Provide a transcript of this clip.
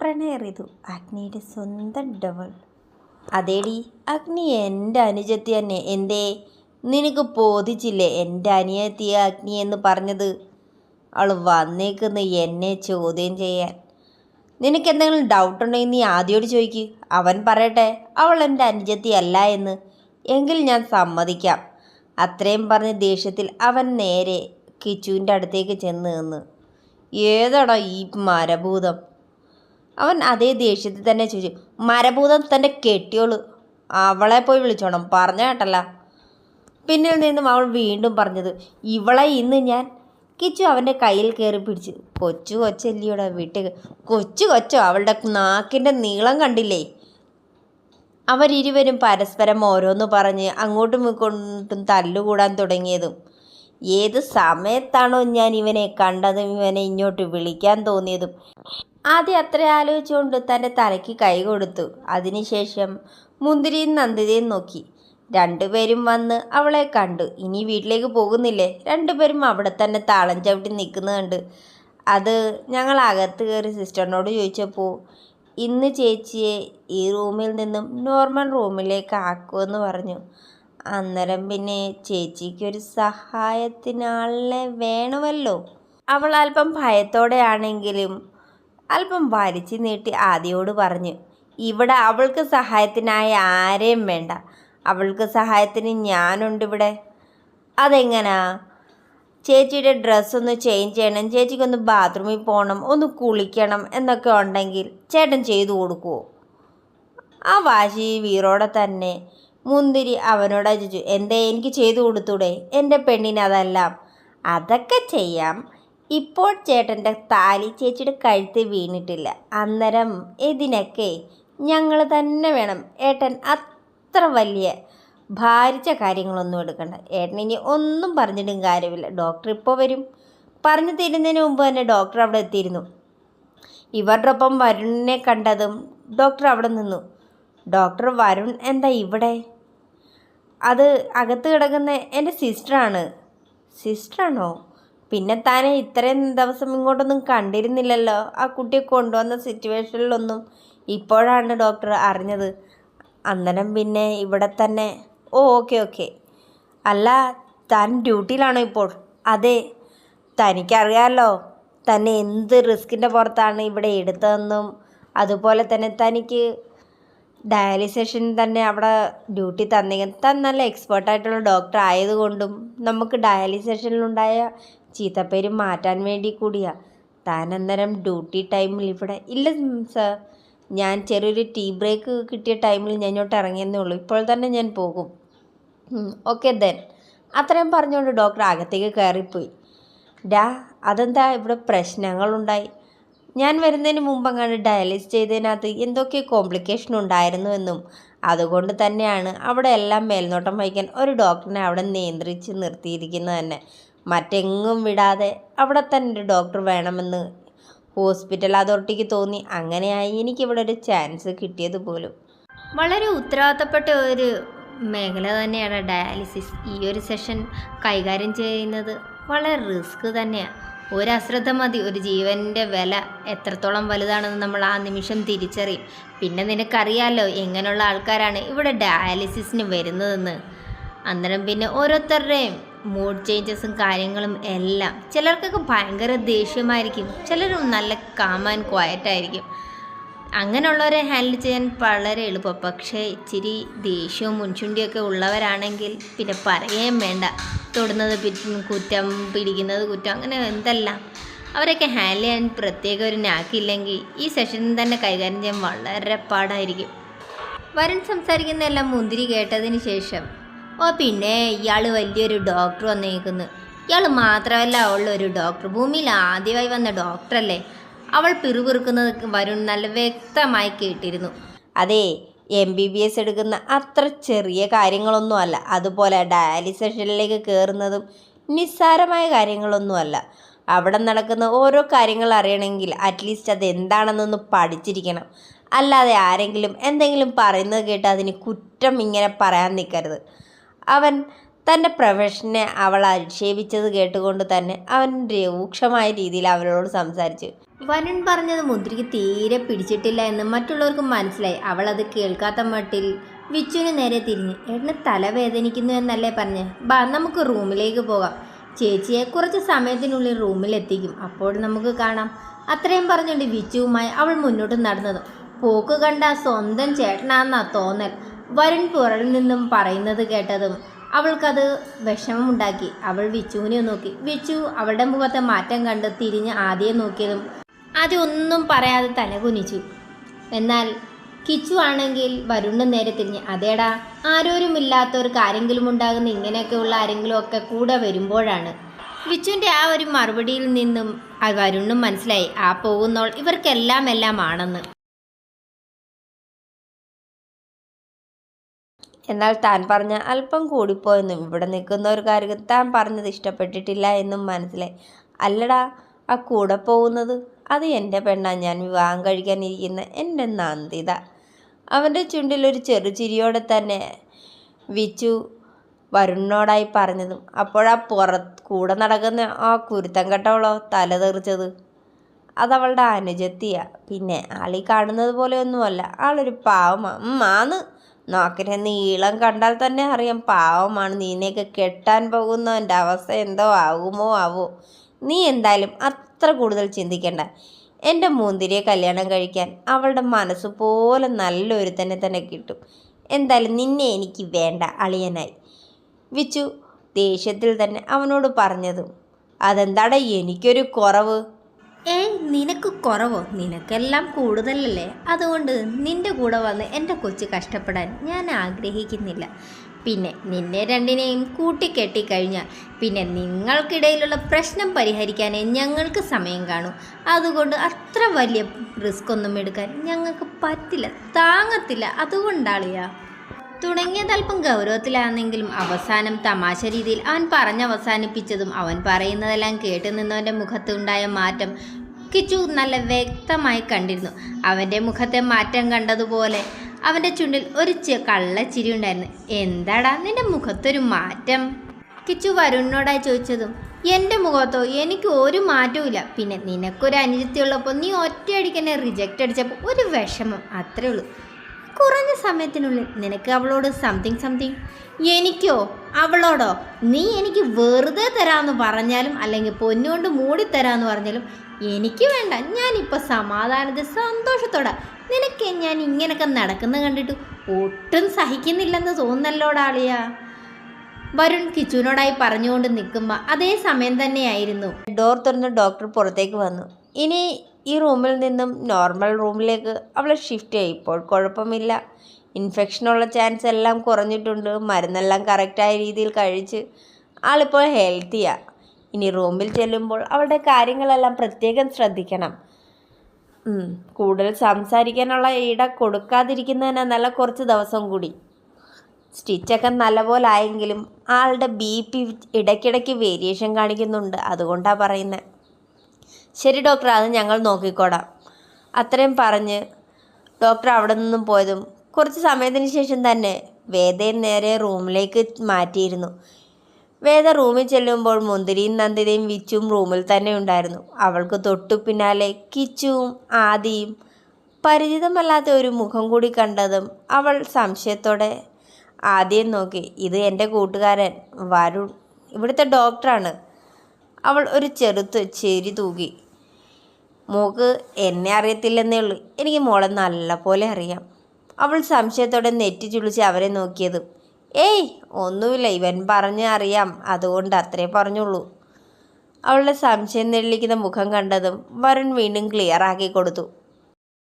പ്രണയ ഋതു അഗ്നിയുടെ സ്വന്തം ഡവൾ. അതേടി അഗ്നി എന്റെ അനുജത്തി തന്നെ. എന്തേ? നിനക്ക് ബോധിച്ചില്ലേ എന്റെ അനിയത്തിയ അഗ്നി എന്ന് പറഞ്ഞത്? അവൾ വന്നേക്കുന്ന എന്നെ ചോദ്യം ചെയ്യാൻ. നിനക്ക് എന്തെങ്കിലും ഡൗട്ട് ഉണ്ടെങ്കിൽ നീ ആദ്യോട് ചോദിക്ക്. അവൻ പറയട്ടെ അവൾ എന്റെ അനുജത്തി അല്ല എന്ന്. എങ്കിൽ ഞാൻ സമ്മതിക്കാം. അത്രയും പറഞ്ഞ ദേഷ്യത്തിൽ അവൻ നേരെ കിച്ചുവിന്റെ അടുത്തേക്ക് ചെന്ന് നിന്ന്. ഏതാടാ ഈ മരഭൂതം? അവൻ അതേ ദേഷ്യത്തിൽ തന്നെ ചോദിച്ചു മരഭൂതം തന്റെ കെട്ടിയോൾ. അവളെ പോയി വിളിച്ചോണം പറഞ്ഞ കേട്ടല്ല. പിന്നിൽ നിന്നും അവൾ വീണ്ടും പറഞ്ഞത് ഇവളെ ഇന്ന് ഞാൻ കിച്ചു അവന്റെ കയ്യിൽ കയറി പിടിച്ച്. കൊച്ചു കൊച്ചല്ലിയോടെ വീട്ടിൽ കൊച്ചു കൊച്ചോ അവളുടെ നാക്കിന്റെ നീളം കണ്ടില്ലേ? അവരിരുവരും പരസ്പരം ഓരോന്ന് പറഞ്ഞ് അങ്ങോട്ടും ഇങ്ങോട്ടും തല്ലുകൂടാൻ തുടങ്ങിയതും. ഏത് സമയത്താണോ ഞാൻ ഇവനെ കണ്ടതും ഇവനെ ഇങ്ങോട്ട് വിളിക്കാൻ തോന്നിയതും. ആദ്യം അത്ര ആലോചിച്ചുകൊണ്ട് തന്റെ തലയ്ക്ക് കൈ കൊടുത്തു. അതിനുശേഷം മുന്തിരിയും നന്ദിതയും നോക്കി. രണ്ടുപേരും വന്ന് അവളെ കണ്ടു. ഇനി വീട്ടിലേക്ക് പോകുന്നില്ലേ? രണ്ടുപേരും അവിടെ തന്നെ താളം ചവിട്ടി നിൽക്കുന്നുണ്ട് അത് ഞങ്ങൾ അകത്ത് കയറി സിസ്റ്ററിനോട് ചോദിച്ചപ്പോൾ ഇന്ന് ചേച്ചിയെ ഈ റൂമിൽ നിന്നും നോർമൽ റൂമിലേക്ക് ആക്കുമെന്ന് പറഞ്ഞു. അന്നേരം പിന്നെ ചേച്ചിക്ക് ഒരു വേണമല്ലോ. അവൾ അല്പം ഭയത്തോടെ ആണെങ്കിലും അല്പം വലിച്ചു നീട്ടി ആദിയോട് പറഞ്ഞു ഇവിടെ അവൾക്ക് സഹായത്തിനായി ആരെയും വേണ്ട. അവൾക്ക് സഹായത്തിന് ഞാനുണ്ട് ഇവിടെ. അതെങ്ങനാ? ചേച്ചിയുടെ ഡ്രസ്സൊന്ന് ചേഞ്ച് ചെയ്യണം. ചേച്ചിക്കൊന്ന് ബാത്റൂമിൽ പോകണം ഒന്ന് കുളിക്കണം എന്നൊക്കെ ഉണ്ടെങ്കിൽ ചേട്ടൻ ചെയ്തു കൊടുക്കുമോ ആ വാശി വീറോടെ തന്നെ മുന്തിരി അവനോട് ചോദിച്ചു എന്തേ എനിക്ക് ചെയ്തു കൊടുത്തൂടെ? എന്റെ പെണ്ണിനതെല്ലാം അതൊക്കെ ചെയ്യാം. ഇപ്പോൾ ചേട്ടന്റെ താലി ചേച്ചിയുടെ കഴുത്ത് വീണിട്ടില്ല. അന്നേരം ഇതിനൊക്കെ ഞങ്ങൾ തന്നെ വേണം. ഏട്ടൻ അത്ര വലിയ ഭാരിച്ച കാര്യങ്ങളൊന്നും എടുക്കണ്ട. ഏട്ടൻ ഇനി ഒന്നും പറഞ്ഞിട്ടും കാര്യമില്ല. ഡോക്ടർ ഇപ്പോൾ വരും. പറഞ്ഞു തീരുന്നതിന് മുമ്പ് തന്നെ ഡോക്ടർ അവിടെ എത്തിയിരുന്നു. ഇവരുടെ ഒപ്പം വരുണിനെ കണ്ടതും ഡോക്ടർ അവിടെ നിന്നു. ഡോക്ടർ വരുൺ എന്താ ഇവിടെ? അത് അകത്ത് കിടക്കുന്ന എന്റെ സിസ്റ്ററാണ് സിസ്റ്ററാണോ പിന്നെ താനെ ഇത്രയും ദിവസം ഇങ്ങോട്ടൊന്നും കണ്ടിരുന്നില്ലല്ലോ. ആ കുട്ടിയെ കൊണ്ടുവന്ന സിറ്റുവേഷനിലൊന്നും ഇപ്പോഴാണ് ഡോക്ടർ അറിഞ്ഞത്. അന്നേരം പിന്നെ ഇവിടെ തന്നെ ഓ ഓക്കെ ഓക്കെ അല്ല താൻ ഡ്യൂട്ടിയിലാണോ ഇപ്പോൾ? അതെ. തനിക്കറിയാമല്ലോ തന്നെ എന്ത് റിസ്കിന്റെ പുറത്താണ് ഇവിടെ എടുത്തതെന്നും അതുപോലെ തന്നെ തനിക്ക് ഡയാലിസേഷൻ തന്നെ അവിടെ ഡ്യൂട്ടി തന്നെങ്കിൽ താൻ നല്ല എക്സ്പേർട്ടായിട്ടുള്ള ഡോക്ടർ ആയതുകൊണ്ടും നമുക്ക് ഡയാലിസേഷനിലുണ്ടായ ചീത്തപ്പേര് മാറ്റാൻ വേണ്ടി കൂടിയാ. താൻ അന്നേരം ഡ്യൂട്ടി ടൈമിൽ ഇവിടെ ഇല്ല സർ. ഞാൻ ചെറിയൊരു ടീ ബ്രേക്ക് കിട്ടിയ ടൈമിൽ ഞാൻ ഇങ്ങോട്ട് ഇറങ്ങിയെന്നേ ഉള്ളൂ. ഇപ്പോൾ തന്നെ ഞാൻ പോകും. Okay then. അത്രയും പറഞ്ഞുകൊണ്ട് ഡോക്ടർ അകത്തേക്ക് കയറിപ്പോയി. ഡാ അതെന്താ ഇവിടെ പ്രശ്നങ്ങളുണ്ടായി? ഞാൻ വരുന്നതിന് മുമ്പ് അങ്ങനെ ഡയാലിസ് ചെയ്തതിനകത്ത് എന്തൊക്കെ കോംപ്ലിക്കേഷൻ ഉണ്ടായിരുന്നു എന്നും അതുകൊണ്ട് തന്നെയാണ് അവിടെ എല്ലാം മേൽനോട്ടം വഹിക്കാൻ ഒരു ഡോക്ടറിനെ അവിടെ നിയന്ത്രിച്ച് നിർത്തിയിരിക്കുന്നത് തന്നെ. മറ്റെങ്ങും വിടാതെ അവിടെ തന്നെ ഒരു ഡോക്ടർ വേണമെന്ന് ഹോസ്പിറ്റൽ അതോറിറ്റിക്ക് തോന്നി. അങ്ങനെയായി എനിക്കിവിടെ ഒരു ചാൻസ് കിട്ടിയത് പോലും. വളരെ ഉത്തരവാദിത്തപ്പെട്ട ഒരു മേഖല തന്നെയാണ് ഡയാലിസിസ് ഈ ഒരു സെഷൻ കൈകാര്യം ചെയ്യുന്നത് വളരെ റിസ്ക് തന്നെയാണ് ഒരു അശ്രദ്ധ മതി ഒരു ജീവന്റെ വില എത്രത്തോളം വലുതാണെന്ന് നമ്മൾ ആ നിമിഷം തിരിച്ചറിയും. പിന്നെ നിനക്കറിയാലോ എങ്ങനെയുള്ള ആൾക്കാരാണ് ഇവിടെ ഡയാലിസിസിന് വരുന്നതെന്ന്. അന്നേരം പിന്നെ ഓരോരുത്തരുടെയും മൂഡ് ചേഞ്ചസും കാര്യങ്ങളും എല്ലാം ചിലർക്കൊക്കെ ഭയങ്കര ദേഷ്യമായിരിക്കും ചിലരും നല്ല കാം ആൻഡ് ക്വയറ്റ് ആയിരിക്കും. അങ്ങനെയുള്ളവരെ ഹാൻഡിൽ ചെയ്യാൻ വളരെ എളുപ്പം. പക്ഷേ ഇച്ചിരി ദേഷ്യവും മുൻചുണ്ടിയൊക്കെ ഉള്ളവരാണെങ്കിൽ പിന്നെ പറയുകയും വേണ്ട. തൊടുന്നത് കുറ്റം പിടിക്കുന്നത് കുറ്റം അങ്ങനെ എന്തെല്ലാം. അവരൊക്കെ ഹാൻഡിൽ ചെയ്യാൻ പ്രത്യേക ഒരു നാക്കില്ലെങ്കിൽ ഈ സെഷനിൽ തന്നെ കൈകാര്യം ചെയ്യാൻ വളരെ പാടായിരിക്കും. വരൻ സംസാരിക്കുന്നതെല്ലാം മുന്തിരി കേട്ടതിന് ശേഷം ഓ പിന്നെ ഇയാൾ വലിയൊരു ഡോക്ടർ വന്നേക്കുന്നു. ഇയാൾ മാത്രമല്ല ഉള്ള ഒരു ഡോക്ടർ ഭൂമിയിൽ ആദ്യമായി വന്ന ഡോക്ടറല്ലേ അവൾ പിറുപിറുക്കുന്നത് വരുൺ നല്ല വ്യക്തമായി കേട്ടിരുന്നു. അതെ എം ബി ബി എസ് എടുക്കുന്ന അത്ര ചെറിയ കാര്യങ്ങളൊന്നുമല്ല. അതുപോലെ ഡയാലിസേഷനിലേക്ക് കയറുന്നതും നിസ്സാരമായ കാര്യങ്ങളൊന്നുമല്ല. അവിടെ നടക്കുന്ന ഓരോ കാര്യങ്ങൾ അറിയണമെങ്കിൽ അറ്റ്ലീസ്റ്റ് അത് എന്താണെന്നൊന്ന് പഠിച്ചിരിക്കണം. അല്ലാതെ ആരെങ്കിലും എന്തെങ്കിലും പറയുന്നത് കേട്ട് അതിന് കുറ്റം ഇങ്ങനെ പറയാൻ നിൽക്കരുത്. അവൻ തന്റെ പ്രൊഫഷനെ അവൾ അധിക്ഷേപിച്ചത് കേട്ടുകൊണ്ട് തന്നെ അവൻ രൂക്ഷമായ രീതിയിൽ അവളോട് സംസാരിച്ചു. വരുൺ പറഞ്ഞത് മുദ്രയ്ക്ക് തീരെ പിടിച്ചിട്ടില്ല എന്ന് മറ്റുള്ളവർക്ക് മനസ്സിലായി. അവൾ അത് കേൾക്കാത്ത മട്ടിൽ വിച്ചുവിന് നേരെ തിരിഞ്ഞ് എന്നെ തലവേദനിക്കുന്നു എന്നല്ലേ പറഞ്ഞ്? ബാ നമുക്ക് റൂമിലേക്ക് പോകാം. ചേച്ചിയെ കുറച്ച് സമയത്തിനുള്ളിൽ റൂമിലെത്തിക്കും അപ്പോൾ നമുക്ക് കാണാം. അത്രയും പറഞ്ഞുകൊണ്ട് വിച്ചുവുമായി അവൾ മുന്നോട്ട് നടന്നത്. പോക്ക് കണ്ട സ്വന്തം ചേട്ടനാന്നാ തോന്നൽ. വരുൺ പുറകിൽ നിന്നും പറയുന്നത് കേട്ടതും അവൾക്കത് വിഷമമുണ്ടാക്കി. അവൾ വിച്ചുവിനെ നോക്കി. വിച്ചു അവളുടെ മുഖത്തെ മാറ്റം കണ്ട് തിരിഞ്ഞ് ആദ്യം നോക്കിയതും ഒന്നും പറയാതെ തലകുനിച്ചു എന്നാൽ കിച്ചു ആണെങ്കിൽ വരുണിന് നേരെ തിരിഞ്ഞ് അതേടാ ആരോരുമില്ലാത്ത ഒരു കാര്യങ്കിലും ഉണ്ടാകുന്ന ഇങ്ങനെയൊക്കെയുള്ള ആരെങ്കിലും ഒക്കെ കൂടെ വരുമ്പോഴാണ്. വിച്ചുവിന്റെ ആ ഒരു മറുപടിയിൽ നിന്നും വരുണ്ണും വരുണും മനസ്സിലായി. ആ പോകുന്നോൾ ഇവർക്കെല്ലാം എല്ലാം എന്നാൽ താൻ പറഞ്ഞ അല്പം കൂടിപ്പോയെന്നും ഇവിടെ നിൽക്കുന്ന ഒരു നിൽക്കുന്നവർക്കാർക്ക് താൻ പറഞ്ഞത് ഇഷ്ടപ്പെട്ടിട്ടില്ല എന്നും മനസ്സിലായി. അല്ലടാ ആ കൂടെ പോകുന്നത്? അത് എന്റെ പെണ്ണാ ഞാൻ വിവാഹം കഴിക്കാനിരിക്കുന്ന എന്റെ നന്ദിത. അവന്റെ ചുണ്ടിലൊരു ചെറുചിരിയോടെ തന്നെ വിച്ചു വരുണിനോടായി പറഞ്ഞതും അപ്പോഴാ പുറ കൂടെ നടക്കുന്ന ആ കുരുത്തം കെട്ടവളോ തല തെറിച്ചത്? അതവളുടെ അനുജത്തിയാ. പിന്നെ ആളീ കാണുന്നത് പോലെയൊന്നുമല്ല. ആളൊരു പാവമാണ് ഉം, ആന്ന് നോക്കിനെ നീളം കണ്ടാൽ തന്നെ അറിയാം. പാവമാണ്. നീനെയൊക്കെ കെട്ടാൻ പോകുന്നവന്റെ അവസ്ഥ എന്തോ ആകുമോ ആവോ. നീ എന്തായാലും അത്ര കൂടുതൽ ചിന്തിക്കണ്ട. എന്റെ മുന്തിരിയെ കല്യാണം കഴിക്കാൻ അവളുടെ മനസ്സ് പോലെ നല്ലൊരു തന്നെ തന്നെ കിട്ടും. എന്തായാലും നിന്നെ എനിക്ക് വേണ്ട അളിയനായി. വിച്ചു ദേഷ്യത്തിൽ തന്നെ അവനോട് പറഞ്ഞതും അതെന്താടാ എനിക്കൊരു കുറവ്? ഏയ് നിനക്ക് കുറവോ? നിനക്കെല്ലാം കൂടുതലല്ലേ? അതുകൊണ്ട് നിന്റെ കൂടെ വന്ന് എന്റെ കൊച്ചു കഷ്ടപ്പെടാൻ ഞാൻ ആഗ്രഹിക്കുന്നില്ല. പിന്നെ നിന്നെ രണ്ടിനെയും കൂട്ടിക്കെട്ടിക്കഴിഞ്ഞാൽ പിന്നെ നിങ്ങൾക്കിടയിലുള്ള പ്രശ്നം പരിഹരിക്കാനേ ഞങ്ങൾക്ക് സമയം കാണൂ. അതുകൊണ്ട് അത്ര വലിയ റിസ്ക് ഒന്നും എടുക്കാൻ ഞങ്ങൾക്ക് പറ്റില്ല. താങ്ങത്തില്ല. അതുകൊണ്ടാളിയാ. തുടങ്ങിയത് അല്പം ഗൗരവത്തിലാണെങ്കിലും അവസാനം തമാശ രീതിയിൽ അവൻ പറഞ്ഞ് അവസാനിപ്പിച്ചതും അവൻ പറയുന്നതെല്ലാം കേട്ടു നിന്നവന്റെ മുഖത്തുണ്ടായ മാറ്റം കിച്ചു നല്ല വ്യക്തമായി കണ്ടിരുന്നു. അവന്റെ മുഖത്തെ മാറ്റം കണ്ടതുപോലെ അവന്റെ ചുണ്ടിൽ ഒരു ചെ- ചിരി ഉണ്ടായിരുന്നു. എന്താടാ നിന്റെ മുഖത്തൊരു മാറ്റം? കിച്ചു വരുണിനോടായി ചോദിച്ചതും എന്റെ മുഖത്തോ? എനിക്ക് ഒരു മാറ്റവും പിന്നെ നിനക്കൊരു അനുജത്തിയുള്ളപ്പോൾ നീ ഒറ്റയടിക്ക് എന്നെ റിജക്റ്റ് അടിച്ചപ്പോൾ ഒരു വിഷമം. അത്രേ ഉള്ളൂ. കുറഞ്ഞ സമയത്തിനുള്ളിൽ നിനക്ക് അവളോട് സംതിങ് സംതിങ് എനിക്കോ? അവളോടോ? നീ എനിക്ക് വെറുതെ തരാമെന്ന് പറഞ്ഞാലും അല്ലെങ്കിൽ പൊന്നുകൊണ്ട് മൂടി തരാമെന്ന് പറഞ്ഞാലും എനിക്ക് വേണ്ട. ഞാനിപ്പോൾ സമാധാനത്തിൽ സന്തോഷത്തോടെ നിനക്ക് ഞാൻ ഇങ്ങനെയൊക്കെ നടക്കുന്ന കണ്ടിട്ട് ഒട്ടും സഹിക്കുന്നില്ലെന്ന് തോന്നല്ലോടാളിയ വരുൺ കിച്ചുവിനോടായി പറഞ്ഞുകൊണ്ട് നിൽക്കുമ്പോൾ അതേ സമയം തന്നെയായിരുന്നു. ഡോർ തുറന്ന് ഡോക്ടർ പുറത്തേക്ക് വന്നു. ഇനി ഈ റൂമിൽ നിന്നും നോർമൽ റൂമിലേക്ക് അവൾ ഷിഫ്റ്റ് ചെയ്യും ഇപ്പോൾ കുഴപ്പമില്ല. ഇൻഫെക്ഷനുള്ള ചാൻസ് എല്ലാം കുറഞ്ഞിട്ടുണ്ട്. മരുന്നെല്ലാം കറക്റ്റായ രീതിയിൽ കഴിച്ച് ആളിപ്പോൾ ഹെൽത്തിയാണ് ഇനി റൂമിൽ ചെല്ലുമ്പോൾ അവളുടെ കാര്യങ്ങളെല്ലാം പ്രത്യേകം ശ്രദ്ധിക്കണം. കൂടുതൽ സംസാരിക്കാനുള്ള ഇട കൊടുക്കാതിരിക്കുന്നതിന് നല്ല കുറച്ച് ദിവസം കൂടി. സ്റ്റിച്ചൊക്കെ നല്ലപോലെ ആയെങ്കിലും ആളുടെ ബി പി ഇടയ്ക്കിടയ്ക്ക് വേരിയേഷൻ കാണിക്കുന്നുണ്ട്. അതുകൊണ്ടാണ് പറയുന്നത് ശരി ഡോക്ടർ അത് ഞങ്ങൾ നോക്കിക്കോടാം. അത്രയും പറഞ്ഞ് ഡോക്ടർ അവിടെ നിന്നും പോയതും കുറച്ച് സമയത്തിന് ശേഷം തന്നെ വേദയെ നേരെ റൂമിലേക്ക് മാറ്റിയിരുന്നു. വേദ റൂമിൽ ചെല്ലുമ്പോൾ മുന്തിരിയും നന്ദിതയും വിച്ചും റൂമിൽ തന്നെ ഉണ്ടായിരുന്നു. അവൾക്ക് തൊട്ടു പിന്നാലെ കിച്ചുവും ആദിയും പരിചിതമല്ലാത്ത ഒരു മുഖം കൂടി കണ്ടതും അവൾ സംശയത്തോടെ ആദ്യം നോക്കി ഇത് എന്റെ കൂട്ടുകാരൻ വരുൺ ഇവിടുത്തെ ഡോക്ടറാണ്. അവൾ ഒരു ചെറുത്ത് ചെരി തൂകി. മോക്ക് എന്നെ അറിയത്തില്ലെന്നേ ഉള്ളൂ. എനിക്ക് മോളെ നല്ല പോലെ അറിയാം. അവൾ സംശയത്തോടെ നെറ്റി ചുളിച്ച് അവരെ നോക്കിയതും. ഏയ് ഒന്നുമില്ല. ഇവൻ പറഞ്ഞ് അറിയാം. അതുകൊണ്ട് അത്രേ പറഞ്ഞുള്ളൂ. അവളുടെ സംശയം നെല്ലിക്കുന്ന മുഖം കണ്ടതും വരുൺ വീണ്ടും ക്ലിയർ ആക്കി കൊടുത്തു.